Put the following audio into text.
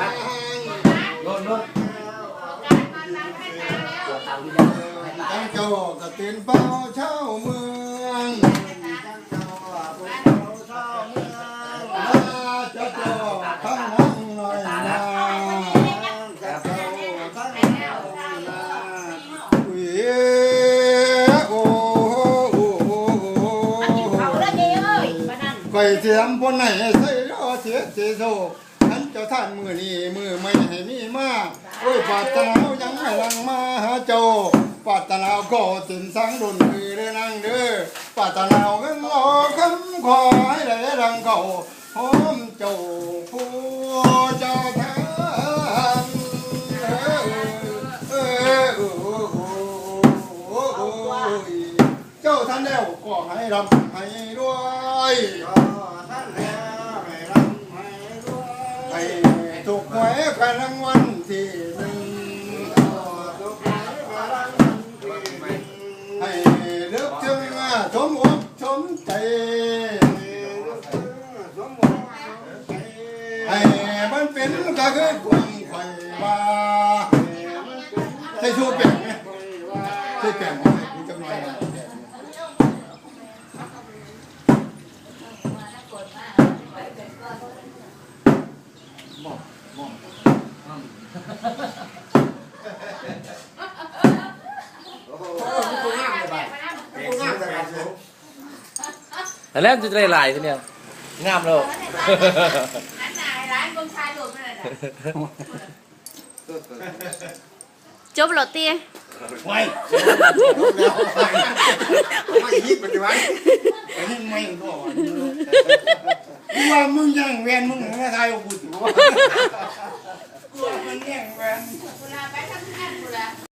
hát luôn luôn Tăng châu cả tiền bao cháu mương Tăng châu cả tiền bao cháu mương Lá cháu châu không hăng nồi nào Cả châu tăng châu là Quỷ ô ô ô ô ô Quầy tiệm con này xây ra thiết chế rồi าเจ้าทั้งนั่งหน่อยนาอุ้ยโอ้โอ้โอ้เอาละเด้เอ้ยมานั่นไก่เสียมพนไหนใส่รอเสียเสียโซฉันจะท่านมือนี้มือไม่ให้มีมากโอ้ยปาตนาวยังไม่ลังมาหาเจ้าปาตนาวก็สินสังดุนคือเด้อนางเด้อปาตนาวกันรอคำขอให้ได้ดังเก่าหอมเจ้าผู้เจ้าทานเออเออเออเออเจ้าท่านแล้วก็ให้รำให้ด้วยให้ khả năng ngoan thì mình hãy nước chương chốn uống chốn chạy hãy ban phiến cả cái quần quầy và thầy chú biển thầy biển cũng chẳng nói là Bon. จให้มันเป็นก็คือความไขว่ว่าใช่ชูเปลี่ยนไหมใช่เปลี่ยนไหมคุณจำนวนนะแล้วจะได้ลายทีเนี่ยงามแล้วหันหน้าให้ร้านกงชายโดดมาเลยจบแล้วตีไม่ไม่ยิบไปไว้ไอ้นี่ไม่ตัวว่ามึงยังแวนมึงไม่ทายกูถือว่ ตัวมันแย่งกัน